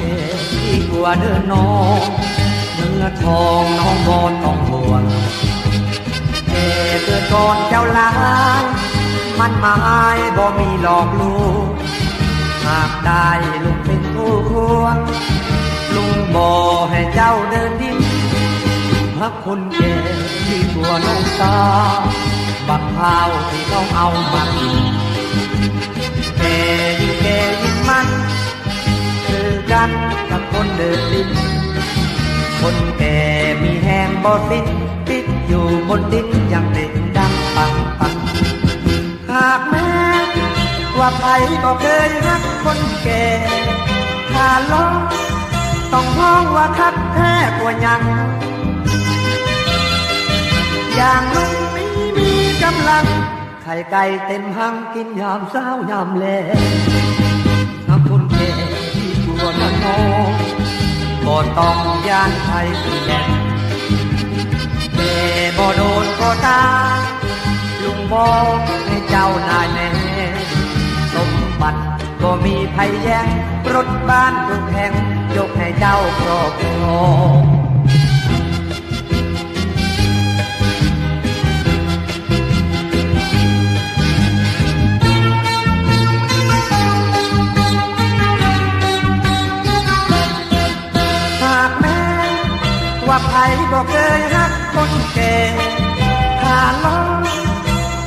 ที่กลัวเดินน้องเนื้อทองน้องบอนต้องห่วงเอเกิดก่อนเจ้าลายมันหมายบ่มีหลอกลวงหากได้ลุงเป็นผู้ควงลุงบ่ให้เจ้าเดินดินพักคนแก่ที่ตัวน้องตาบักพร้าวที่น้องเอามากิน กันกับคนเดินดิน คนแก่มีแหงบ่สิ้นติดอยู่บนดินอย่างเด็กดังปังปังหากแม้ว่าใครก็เคยรักคนแก่ถ้าลองต้องห้องว่าคักแท้กว่ายัง อย่างลุงนี้มีกำลัง ไข่ไก่เต็มหังกินยามเช้ายามแลงานไทยสีแดนแม่บ่โดนก็ตาลุงบอกให้เจ้านายแน่สมบัติก็มีภัยแย่งรถบ้านทุกแหงยกให้เจ้าครอบครอง ว่าใครก็เคยรักคนแก่ถ้าลอง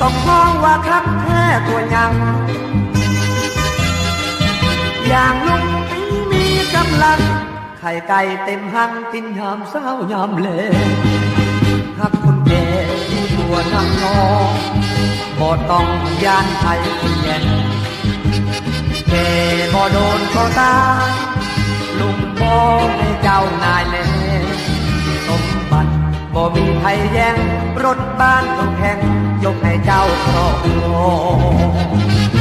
ต้องมองว่าคักแท้ตัวยัง อย่างลุงนี้มีกำลัง ไข่ไก่เต็มหังกินยามเช้ายามเลหักคนแก่ที่ตัวนั่งนองบ่ต้องยานไทยคนแย่แก่บ่โดนก็ตายลุงบอกให้เจ้านายแน่ส มบัติบ่มีใครแย่งรถบ้านทองแข่งยกให้เจ้าครอบครอง